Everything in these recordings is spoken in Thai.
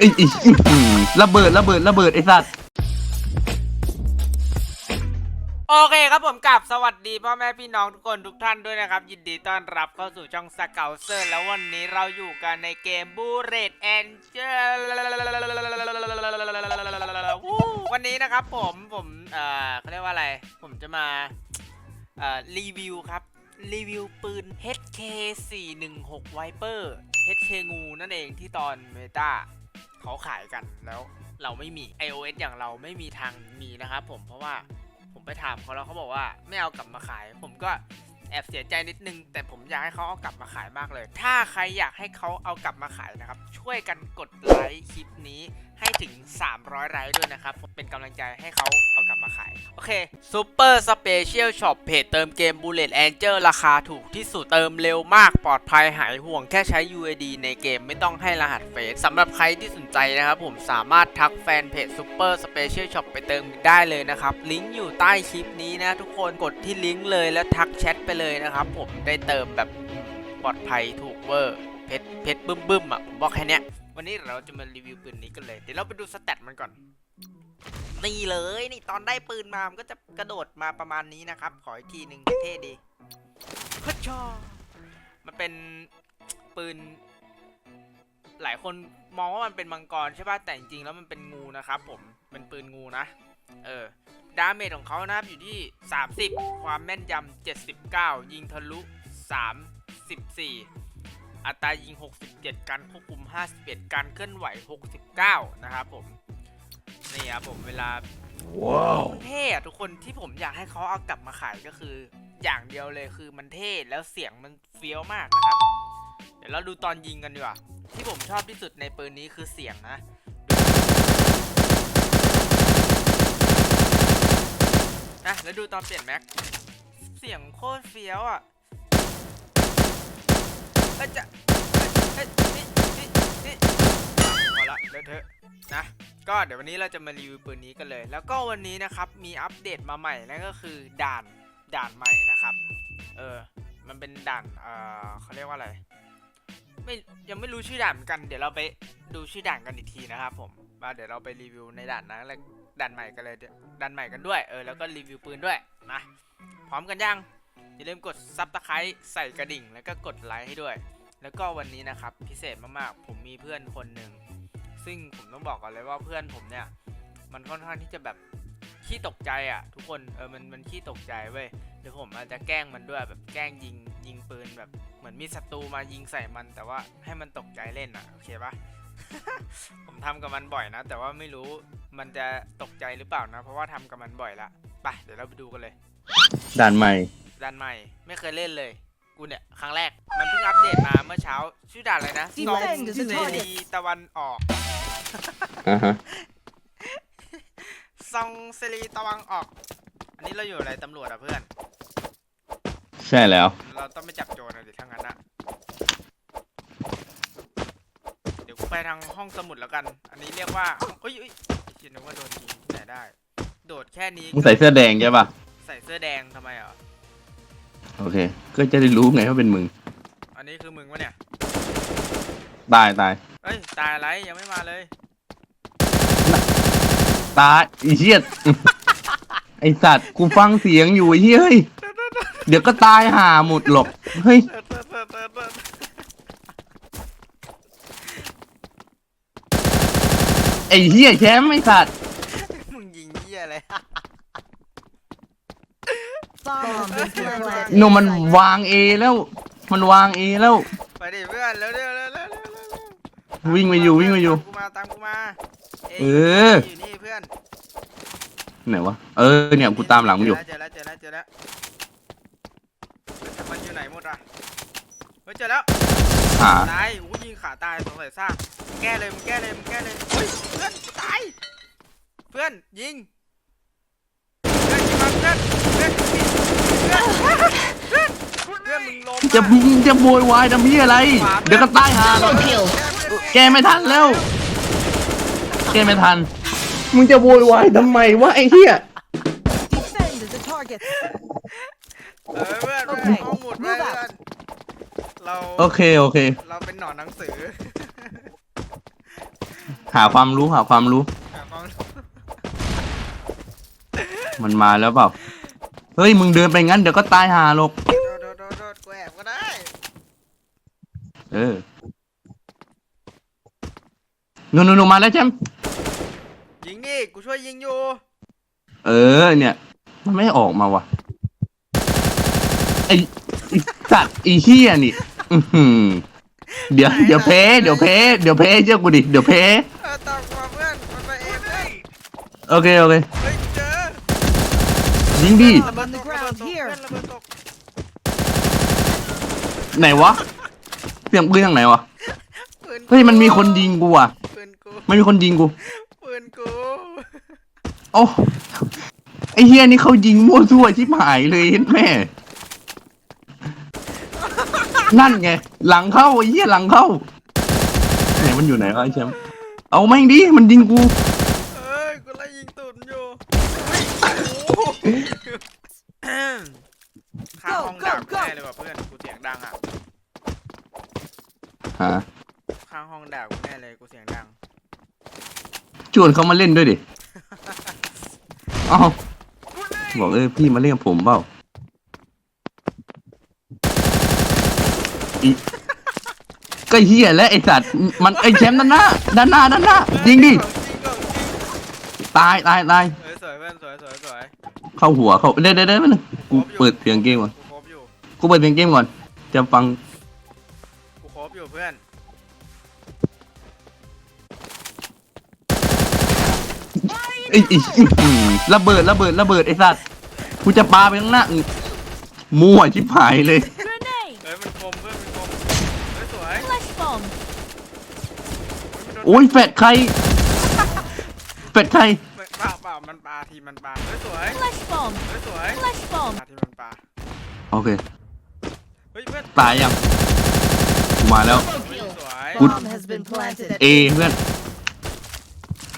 ไอ้ไอ้อื้อหือระเบิดระเบิดระเบิดไอ้สัตว์โอเคครับผมกลับสวัสดีพ่อแม่พี่น้องทุกคนทุกท่านด้วยนะครับ ยินดีต้อนรับเข้าสู่ช่องสเกลเซอร์ แล้ววันนี้เราอยู่กันในเกมบูเรตแอนเจลวันนี้นะครับผมผมเอ่อเขาเรียกว่าอะไร ผมจะมาเอ่อรีวิวครับ รีวิวปืน HK 416 Viper HK งูนั่นเองที่ตอนเมตาเขาขายกันแล้วเราไม่มี iOS อย่างเราไม่มีทางมีนะครับผมเพราะว่าผมไปถามเขาแล้วเขาบอกว่าไม่เอากลับมาขาย ผมก็แอบเสียใจนิดนึง แต่ผมอยากให้เขาเอากลับมาขายมากเลย ถ้าใครอยากให้เขาเอากลับมาขายนะครับ ช่วยกันกดไลค์คลิปนี้ ให้ถึง 300ไลค์ด้วยนะครับ เป็นกำลังใจให้เขาเอากลับมาขาย โอเคซูเปอร์สเปเชียลช็อปเพจเติมเกม Bullet Angel ราคาถูกที่สุดเติมเร็วมากปลอดภัยหายห่วงแค่ใช้ UID ในเกมไม่ต้องให้รหัสเฟซสำหรับใครที่สนใจนะครับ ผมสามารถทักแฟนเพจ Super Special Shop ไปเติมได้เลยนะครับ ลิงก์อยู่ใต้คลิปนี้นะทุกคนกดที่ลิงก์เลยแล้วทักแชทไปเลยนะครับ ผมได้เติมแบบปลอดภัยถูกเวอร์เพชรเพชรบึ้มบึ้มๆอะผมบอกแค่เนี้ย วันนี้เราจะมารีวิวปืนนี้กันเลย เดี๋ยวเราไปดูสเตตมันก่อน นี่เลยนี่ตอนได้ปืนมา มันก็จะกระโดดมาประมาณนี้นะครับ ขออีกทีหนึ่งเท่ดีฮัชชอมันเป็นปืน หลายคนมองว่ามันเป็นมังกรใช่ป่ะ แต่จริงๆแล้วมันเป็นงูนะครับผม เป็นปืนงูนะ เออ ดาเมจของเขานะครับอยู่ที่ 30 ความแม่นยำ79 ยิงทะลุ 34 อัตรายิง 67 การควบคุม 51 การเคลื่อนไหว 69 นะครับผม นี่ครับผมเวลาว้าวมันเท่อะทุกคนที่ผมอยากให้เขาเอากลับมาขายก็คือ อย่างเดียวเลยคือมันเท่แล้วเสียงมันเฟี้ยวมากนะครับ เดี๋ยวเราดูตอนยิงกันดีกว่า ที่ผมชอบที่สุดในปืนนี้คือเสียงนะนะแล้วดูตอนเปลี่ยนแม็ก เสียงโคตรเฟี้ยวอะ เอ้ยจะเอ้ยเอ้ยนี่นี่นี่พอละเลอะเทอะนะ ก็เดี๋ยววันนี้เราจะมารีวิวปืนนี้กันเลย แล้วก็วันนี้นะครับมีอัปเดตมาใหม่นั่นก็คือด่านด่านใหม่นะครับ เออ มันเป็นด่านเออเขาเรียกว่าอะไร ไม่ยังไม่รู้ชื่อด่านเหมือนกัน เดี๋ยวเราไปดูชื่อด่านกันอีกทีนะครับผมมาเดี๋ยวเราไปรีวิวในด่านนั้นแล้วด่านใหม่กันเลยด่านใหม่กันด้วย เออ แล้วก็รีวิวปืนด้วยนะ พร้อมกันยัง อย่าลืมกดซับสไครต์ใส่กระดิ่ง แล้วก็กดไลค์ให้ด้วย แล้วก็วันนี้นะครับพิเศษมากๆ ผมมีเพื่อนคนหนึ่งซึ่งผมต้องบอกก่อนเลยว่าเพื่อนผมเนี่ย มันค่อนข้างที่จะแบบขี้ตกใจอะ ทุกคนเออมันมันขี้ตกใจเว้ยเดี๋ยวผมอาจจะแกล้งมันด้วยแบบแกล้งยิงยิงปืนแบบเหมือนมีศัตรูมายิงใส่มัน แต่ว่าให้มันตกใจเล่นอะโอเคปะผมทำกับมันบ่อยนะ แต่ว่าไม่รู้มันจะตกใจหรือเปล่านะ เพราะว่าทำกับมันบ่อยละไปเดี๋ยวเราไปดูกันเลย ด่านใหม่ ด่านใหม่ ไม่เคยเล่นเลย กูเนี่ย ครั้งแรก มันเพิ่งอัปเดตมาเมื่อเช้า ชื่อด่านอะไรนะ Defend ซอง the เซ target รีตะวันออกอ่าฮะซองเซรีตะวันออก อันนี้เราอยู่อะไรตำรวจอะเพื่อน ใช่แล้ว เราต้องไปจับโจรอะดิทั้างนั้นอะเดี๋ยวกูไปทางห้องสมุดแล้วกัน อันนี้เรียกว่าเอ้ยเอ้ยคิดนึกว่าโดนยิงที่ไหนได้ โดดแค่นี้มึงใส่เสื้อแดงใช่ป่ะใส่เสื้อแดงทำไมอะ โอเค ก็จะได้รู้ไงว่าเป็นมึง อันนี้คือมึงวะเนี่ย ตายตายเอ้ย ตายอะไรยังไม่มาเลย ตายไอีเหี้ย ไอสัตว์กูฟังเสียงอยู่ไอ้เหี้ยเฮ้ย เดี๋ยวก็ตายห่าหมดหรอก เฮ้ย ไอเหี้ยแชมป์ไอสัตว์ มึงยิงเหี้ยอะไร Bomb has been planted. โนมันวางเอแล้ว มันวางเอแล้ว ไปดิเพื่อนเร็วเร็วเร็วเร็วเร็วเร็ววิ่งไปอยู่วิ่งไปอยู่ ตามกูมาตามกูมาเอ้ยเอออยู่นี่เพื่อนไหนวะเออเนี่ยกูตามหลังมึงอยู่เจอแล้วเจอแล้วเจอแล้วแต่มันอยู่ไหนหมดอะเฮ้ยเจอแล้วหาตายอู้ยิงขาตายสงสัยซากแก้เลยมึงแก้เลยมึงแก้เลยเฮ้ยเพื่อนกูตายเพื่อนยิง จะมึงจะโวยวายทำเหี้ยอะไร เดี๋ยวก็ตายห่าหรอกแกไม่ทันแล้ว แกไม่ทัน มึงจะโวยวายทำไมวะไอ้เหี้ย Defend the target. เออเพื่อนเพื่อน Okay. ห้องหมุดไว้ Move เพื่ out. อนเราโอเค โอเค เราเป็นหนอนหนังสือหาความรู้หาความรู้ หาความรู้มันมาแล้วเปล่า เฮ้ยมึงเดินไปงั้นเดี๋ยวก็ตายหาหรอกโดดโดดโดดโดดกูแอบก็ได้เออหนูหนูหนูมาแล้วแชมป์ยิงดิกูช่วยยิงอยู่เออเนี่ย มันไม่ออกมาวะไอไอ้สัตว์ไอีเฮียนี่อือหือเดี๋ยวเดี๋ยวเพเดี๋ยวเพเดี๋ยวเพเชื่อกูดิเดี๋ยวเพเออตอกมาเพื่อนมันไปเองเพื่อนโอเคโอเค เฮ้ยเจอ ยิงดิระเบิด On ต the กระเบิด ground ตก here เพื่อนระเบิดตกไหนวะเสียงปืนทางไหนวะปืนกูเฮ้ยมันมีคนยิงกูอะปืนกูมันมีคนยิงกูปืนกูโอ้ไอเฮียนี่เขายิงมั่วซั่วชิบหายเลยเห็นแม่ นั่นไง หลังเข้าไอ้เหี้ยหลังเข้าไหนมันอยู่ไหนวะไอ้แชมป์เอาแม่งดิมันยิงกู เอ้ยกูไล่ยิงตูดมันอยู่เฮ้ยโอ้โหข้างห้องดับ Go, go, go แน่เลยว่ะเพื่อนกูเสียงดังอะ หา ข้างห้องดับกูแน่เลยกูเสียงดัง ช วนเขามาเล่นด้วยดิเอ้าบอกเออพี่มาเล่นกับผมเปล่าอีก็เฮียแล้วไอสัตว์มันไอแชมป์ด้านหน้าด้านหน้าด้านหน้ายิงดิของจริงของจริงตายตายตายเฮ้ยสวยเพื่อนสวยสวยสวยเข้าหัวเข้าเด้เด้เด้มันงกูเปิดเสียงเกมก่อนกูครบอยู่กูเปิดเสียงเกมก่อนจะฟัง ไอ้ไอ้อื้อหือระเบิดระเบิดระเบิดไอ้สัตว์กูจะปาไปข้างหน้าอื้อมั่วชิบหายเลย Grenade! เฮ้ยมันคมเพื่อนมันคมเฮ้ยสวย Flash bomb! เฮ้ยมันโดนโอ้ยแฟดใครแฟดใครไม่เปล่าเปล่ามันปลาทีมันปลาเฮ้ยสวย Flash bomb! เฮ้ยสวย Flash ป bomb! ลาทีมันปลาโอเค เฮ้ยเพื่อนตายยังกูมาแล้ว เฮ้ยสวย Good. Bomb has been planted. เอเพื่อน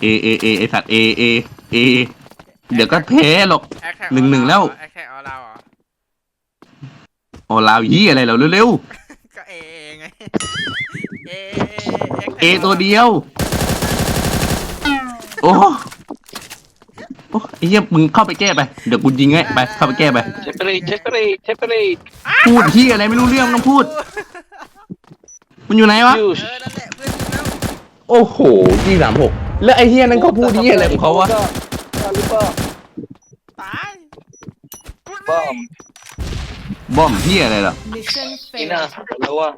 เอเอเอไอสัตว์เอเอเอเดี๋ยวก็แพ้หรอก แอคแท็กหนึ่งหนึ่งแล้ว แอคแท็กเอาเราเหรอโอ้ลาวยี่อะไรเราเร็วก็เอเอไงเอๆ เอตัวเดียว โอ้โอ้ไอ้เหี้ยมึงเข้าไปแก้ไปเดี๋ยวกูยิงให้ไปเข้าไปแก้ไป เชฟเปอรีเชฟเปอรีเชฟเปอรีพูดที่อะไรไม่รู้เรื่องไม่ต้องพูด มันอยู่ไหนวะ ยูเออนั่นแหละเพื่อนยิงแล้วโอ้โหที่สามหก แล้วไอ้เฮียนั่นเขาพูดที่อะไรของเขาวะหรือเปล่าตายบ้าบอมที่อะไรล่ะ Mission นี่น่า failed. แล้วว่า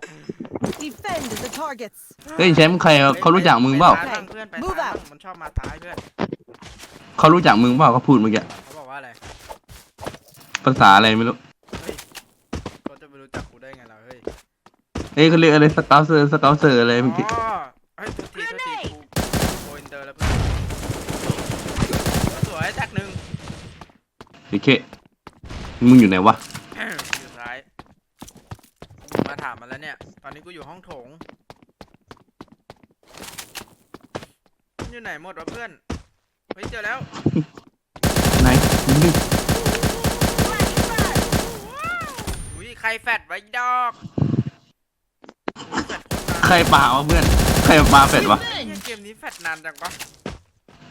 Defend the targets. เฮ้ยแชมป์ใครอะเขารู้จักมึงเปล่าไปซ้ยบ้งเพื่อนไป Move ซ้าย out บ้างมันชอบมาซ้ายเพื่อนเขารู้จักมึงเปล่าเขาพูดเมื่อกี้เขาบอกว่าอะไรภาษาอะไรไม่รู้เขาจะไปรู้จักกูได้ไงล่ะเฮ้ยเอ้ยเขาเรียกอะไรสเกลเซอร์สเกลเซอร์อะไรเมื่อกี้อ๋อเฮ้ยทุกทีทุกทีกูโกอินเตอร์แล้วเพื่อนสวยแท็กหนึ่ง โอเคมึงอยู่ไหนวะ อยู่ซ้ายมาถามมาแล้วเนี่ย ตอนนี้กูอยู่ห้องโถงมันอยู่ไหนหมดวะเพื่อน เฮ้ยเจอแล้ว ไหนมึงดิอุ้ยใครแฟดไว้ดอกอุ๊ยแฟดโคตรนานใครป่าวะเพื่อน ใครปาเป็ดวะเฮ้ยเกมนี้แฟดนานจังปะ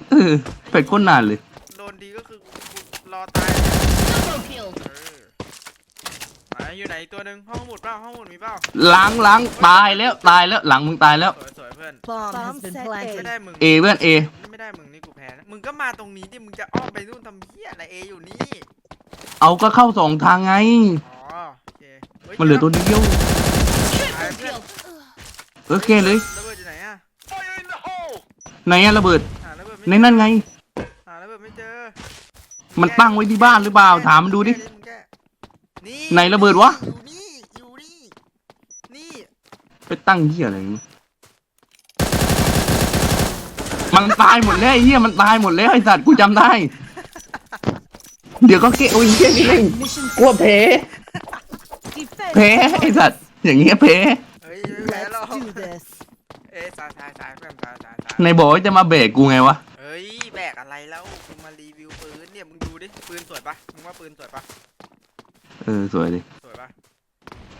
เออเป็ดโคตรนานเลย โดนดีก็คือกูกู รอตายเนี่ย Double kill. เออไหนอยู่ไหนอีกตัวหนึ่งห้องหมุดเปล่าห้องหมุดมีเปล่าล้างล้างตายแล้วตายแล้วหลังมึงตายแล้ว สวยสวยเพื่อน Bomb has been ไม่ planted. ได้มึง เอเพื่อนเอไม่ได้มึงนี่กูแพ้นะมึงก็มาตรงนี้ดิมึงจะอ้อมไปนู่นทำเหี้ยอะไรเออยู่นี่ เอาก็เข้าสองทางไง อ๋อโอเคฮ้ยมันเหลือตัวเดียวตายเพื่อนโอเคเลยระเบิดอยู่ไหนอะไหนอะระเบิดหาระเบิดไม่ในเจอนั่นไง หาระเบิดไม่เจอ มันตั้งไว้ที่บ้านหรือเปล่าถามมันดูดิมึงแก้นี่ไหนระเบิดวะ อยู่นี่อยู่นี่นี่ไปตั้งเหี้ยอะไรมึงมันตายหมดแล้วไอ้เหี้ยมันตายหมดแล้วไอ้สัตว์กูจำได้ เดี๋ยวก็เกะโอ้ยเหี้ยนี่เล่นกลัวแพ้แพ้ไอ้สัตว์อย่างเงี้ยแพ้เฮ้ยไม่แพ้หรอก Let's do this. เอ้ยสายสายสายเพื่อนสายสายสายในบอกว่าจะมาเบรกกูไงวะ ฮ้ยแบกอะไรแล้วกูมารีวิวปืนเนี่ยมึงดูดิปืนสวยปะมึงว่าปืนสวยปะเออสวยดิสวยปะ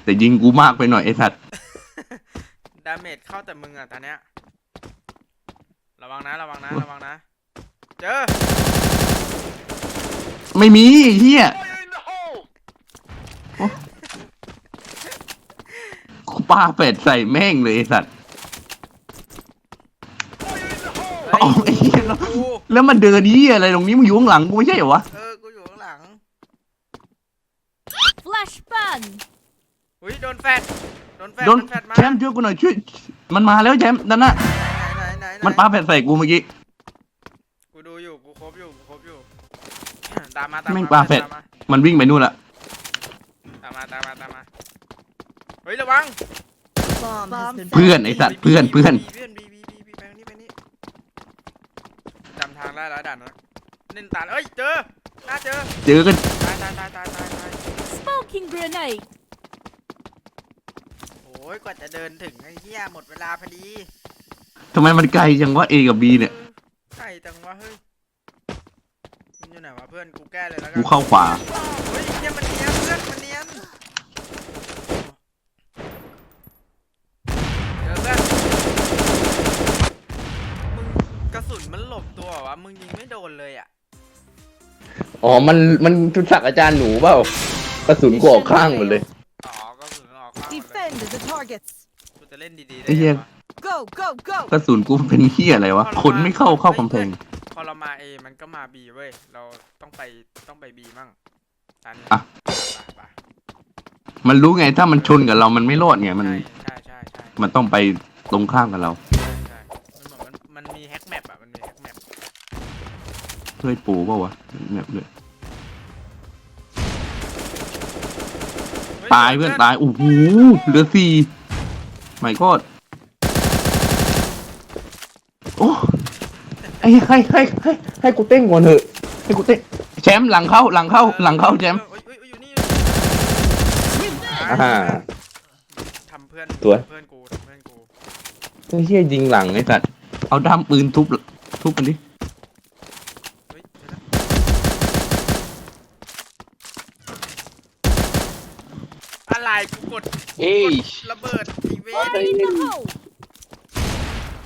แต่ยิงกูมากไปหน่อยไอ้สัตว์ ดาเมจเข้าแต่มึงอะตอนเนี้ยระวังนะระวังนะระวังนะ เจอไม่มีไอ้เฮียกูปาเป็ดใส่แม่งเลยไอ้สัตว์ เฮ้ยเอาไอ้เหี้ยแล้วกูแล้วมันเดินเฮียอะไรตรงนี้มึงอยู่ข้างหลังกูไม่ใช่เหรอวะเออกูอยู่ข้างหลัง Flash ban. อุ้ยโดนแฟดโดนแฟดโดนแฟดมาแชมป์ช่วยกูหน่อยช่วยมันมาแล้วแชมป์นั่นน่ะไหนไหนไหนไหนมันปาเป็ดใส่กูเมื่อกี้ กูดูอยู่กูครบอยู่กูครบอยู่ ตามมาตามแม่งมาปลาแฟด ตามมามันวิ่งไปนู่นละตามมาตามมาตามมาเฮ้ยระวัง Bomb has been เพื่อนไอสัตว์เพื่อนเพื่อนเพื่อนบีบีบีบีไปนี่ไปนี่จำทางได้แล้วด่านนะเล่นตาเอ้ยเจอน่าเจอเจอกันตายตายตายตายตายตาย Smoking grenade. โอ้ยกว่าจะเดินถึงไอ้เหี้ยหมดเวลาพอดีทำไมมันไกลจังวะ A กับ B เนี่ยออไก่จังวะเฮ้ยมันอยู่ไหนวะเพื่อนกูแก้เลยแล้วกักูเข้าขวาเฮ้ยเนี่ยมันเนียนเพื่อนมันเนียนเจอเพื่อนมึงกระสุนมันหลบตัวเหรอวะ มึงยิงไม่โดนเลยอะอ๋อ มัน มันทุศักดิ์อาจารย์หนูเปล่ากระสุนกูออกข้างหมดเลย อ๋อกระสุนมันออกข้างหมดเลย Defend the targets. กูจะเล่นดีๆได้ไอ้เหี้ย ไงวะ Go, go, go. กระสุนกูเป็นเฮียอะไรวะ คนไม่เข้าเข้ากำแพง พอเรามาเอมันก็มาบีเว้ย เราต้องไปต้องไปบีมั่งตอนนี้อะไปไปมันรู้ไงถ้ามันชนกับเรามันไม่รอดไงมัน ใช่ใช่ใช่ใช่มันต้องไปตรงข้ามกับเรา ใช่ใช่มันเหมือนมันมันมีแฮกแมปอะมันมีแฮกแมป ช่วยปูเปล่าวะแบบเลยฮ้ตายเพื่อนตายโอ้โหเหลือสี่ไม่กอดโอ้ไอ้ให้ให้ให้ให้กูเต้นก่อนเถอะให้กูเต้นแชมป์หลังเข้าหลังเข้าหลังเข้าแชมป์เอ้ยเอ้ยเอ้ยอยู่นี่อ่าทำเพื่อนสวยเพื่อนกูทำเพื่อนกูไอ้เฮียยิงหลังไอ้สัตว์เอาด้ามปืนทุบทุบมันดิ เฮ้ยเดี๋ยวนะอะไร กูกดเอ้ยระเบิดอีเวน Fire in the hole.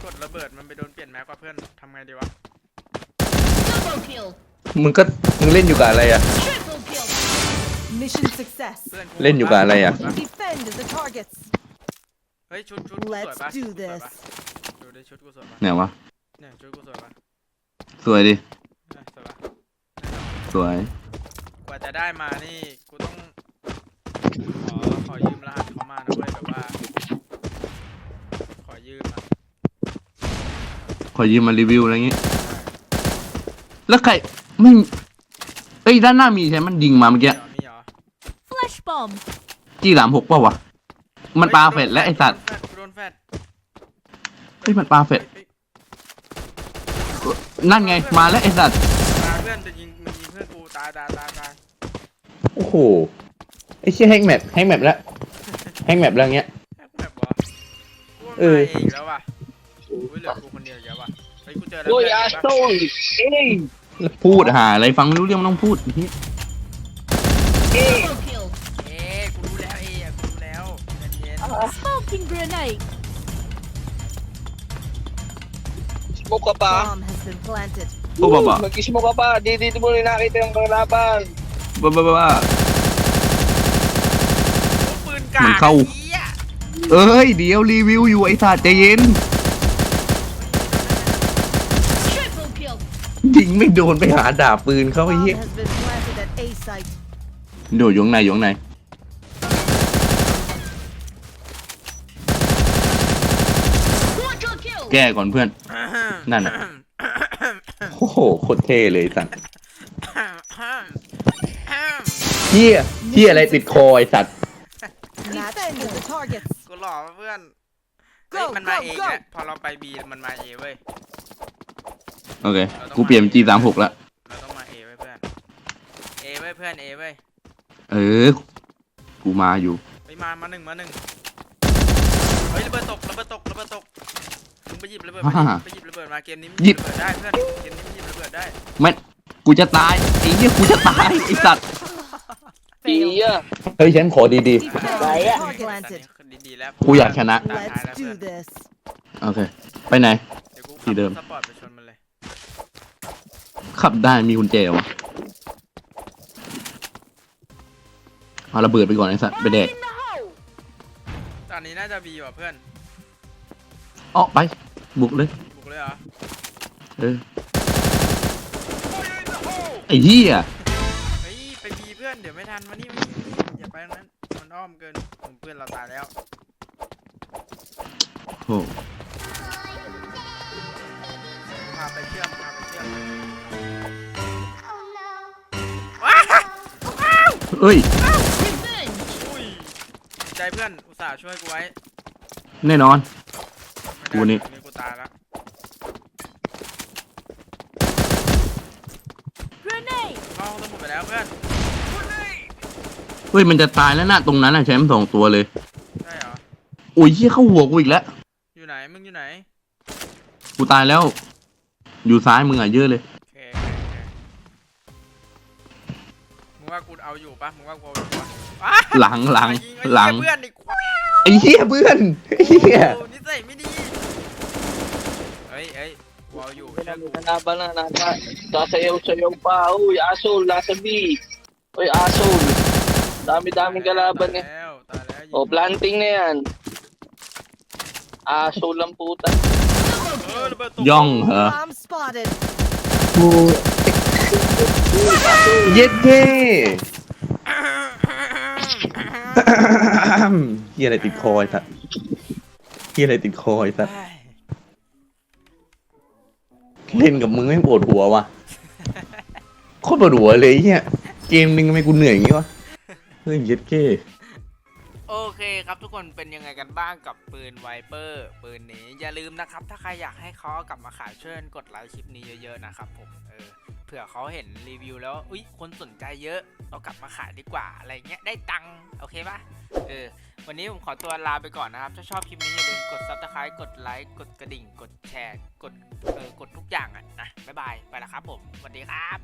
กดระเบิดมันไปโดนเปลี่ยนแม็กว่าเพื่อนทำไงดีวะ Double kill. มึงก็มึงเล่นอยู่กับอะไรอะ Triple kill. Mission success. เพื่อนกูเล่นอยู่กับอะไรอะ Defend the targets. เฮ้ยชุดชุดกูสวย Let's ปะ do ชุดกูสวย this. ปะดูดิชุดกูสวยปะเนี่ยวะ เนี่ยชุดกูสวยปะสวยดิ เนี่ยสวยปะสวย กว่าจะได้มานี่กูต้องขอ ขอยืมรหัสเขามานะเว้ยแบบว่า ขอยืมอะขอยืมมารีวิวอะไรอย่างงี้แล้วใครไม่เอ้ยด้านหน้ามีใช่ไหมมันยิงมาเมื่อกี้ มีเหรอมีเหรอ Flash bomb. จี้สามหกเปล่าวะ มันปลาเฟดและไอสัตว์กูโดนแฟดเฮ้ยมันปลาเฟดฮ้ยนั่นไงมาแล้วไอสัตว์ ตายเพื่อนจะยิงมันยิงเพื่อนกูตายตายตายตายโอ้โหไอเชี่ยแฮงแมปแฮงแมปแล้วแฮงแมปแล้วเงี้ยแฮกแบบวะกูว่าเออมาเองแล้วว่ะอุ้ยเหลือกูคนเดียวอีกแล้วว่ะเฮ้ยกูเจอแล้วโอ้ยเพื่อนอาเห็นโซปะนเอ้ยแล้วพูดหาอะไรฟังไม่รู้เรื่องมันต้องพูดเหี้ย Double kill. เอ๊ะกูรู้แล้วเอ๊ะกูรู้แล้วเย็น Smoking grenade. สโมก ka pa? Bomb has been planted. พูดบ้า Mag-smoke ka pa. Di dito mo rin nakita yung kalaban. ๆบ้าบ้าบ้าๆปืน กามันเข้าไอ้เหี้ยเอ้ย เดี๋ยวรีวิวอยู่ไอสัตว์ใจเย็น Triple kill. ยิงไม่โดนไปหาดาบปืนเขาไอ้ Bomb เหี้ย has been planted at A site. โดดอยข้างในอยข้างใน Quadra kill. แก้ก่อนเพื่อน นั่นน่ะ โอ้โหโคตรเท่เลยไอ้สัตว์เฮียเฮียอะไรติดคอไอสัตว์ Defend the targets. กูหล่อปะเพื่อนเฮ้ย Go, มันมา go, เอง go. แล้วพอเราไปบีมันมาเอเว้ย โอเค กูเปลี่ยน G 3 6แล้วเราต้องมาเอเว้ยเพื่อนเอเว้ยเพื่อนเอเว้ยเออ กูมาอยู่ ไปมามาหนึ่งมาหนึ่งเฮ้ยระเบิดตกระเบิดตกระเบิดตกมึงไปหยิบระเบิดมาฮ่าไปหยิบระเบิดมาเกมนี้มันหยิบระเบิดได้เพื่อนเกมนี้มันหยิบระเบิดได้ไม่กูจะตายไอ้เหี้ยกูจะตายไอ้สัตว์ Failed. Iya. เฮ้ยฉันขอดี Defend the ตอน targets. นี้ดีๆแล้วกูอยากชนะ ตาท้ายแล้ว Let's เพื่อ do น this. ๆ โอเค ไปไหน เดี๋ยวกูที่เดิมสปอร์ตไปชนมันเลย ขับได้มีกุญแจวะเอาระเบิดไปก่อนไอ้สัตว์ไปแดก In the hole! ตอนนี้น่าจะบีว่ะเพื่อนออกไป บุกเลย บุกเลยเหรอเออไอ้เหี้ย ดี๋ยวไม่ทันมานี่มานี่อย่าไปตรงนั้น มันอ้อมเกินผมเพื่อนเราตายแล้ว โอ้พาไปเชื่อมพาไปเชื่อมเอ้ย Revenge! อุ้ยใจเพื่อนอุตส่าห์ช่วยกูไว้แน่นอนไม่กูได้นี่นี่กูตายแล้ว Grenade! เข้าห้องสมุดไปแล้วเพื่อนเฮ้ยมันจะตายแล้วนะตรงนั้นอะแชมป์สองตัวเลยใช่เหรอ โอ้ยเหี้ยเข้าหัวกูอีกแล้วอยู่ไหน มึงอยู่ไหน กูตายแล้ว อยู่ซ้ายมึงอะเยอะเลย โอเคโอเคโอเคมึงว่ากูเอาอยู่ปะมึงว่ากูเอาอยู่ปะอ้าหลังหลังมายิไอ้หลัง เพื่อนอีกไอ้เหี้ยเพื่อนไอ้เหี้ยโอ้นิสัยไม่ดีเฮ้ยเฮ้ยกูเอาอยู่เชื่อกู Kalaban na, nasa, sasayaw-sayaw pa. Uy, asol, nasa B. Uy, asol. Dami-daming kalaban eh. แล้วตายแล้วยิง O, planting na yan. Asol lang puta. เออระเบิดตกย่องเหรอ Bomb spotted. เย็ดเท่เฮียอะไรติดคอไอ้สัตว์เฮียอะไรติดคอไอ้สัตว์เฮ้ยเล่นกับมึงไม่งปวดหัวว่ะโคตรปวดหัวเลยไอ้เฮียเกมนึงทำไมกูเหนื่อยอย่างงี้วะเฮ้ยเย็ดเท่โอเคครับทุกคนเป็นยังไงกันบ้างกับปืนไวเปอร์ปืนนี้อย่าลืมนะครับ ถ้าใครอยากให้เขาเอากลับมาขายช่วยกันกดไลค์คลิปนี้เยอะๆนะครับผมเออเผื่อเขาเห็นรีวิวแล้วอุ้ยคนสนใจเยอะเรากลับมาขายดีกว่าอะไรเงี้ยได้ตังค์โอเคปะเออวันนี้ผมขอตัวลาไปก่อนนะครับ ถ้าชอบคลิปนี้อย่าลืมกด subscribe กดไลค์กดกระดิ่ง กดแชร์ กดเออกดทุกอย่างอะนะบ๊ายบายไปล้วครับผมสวัสดีครับ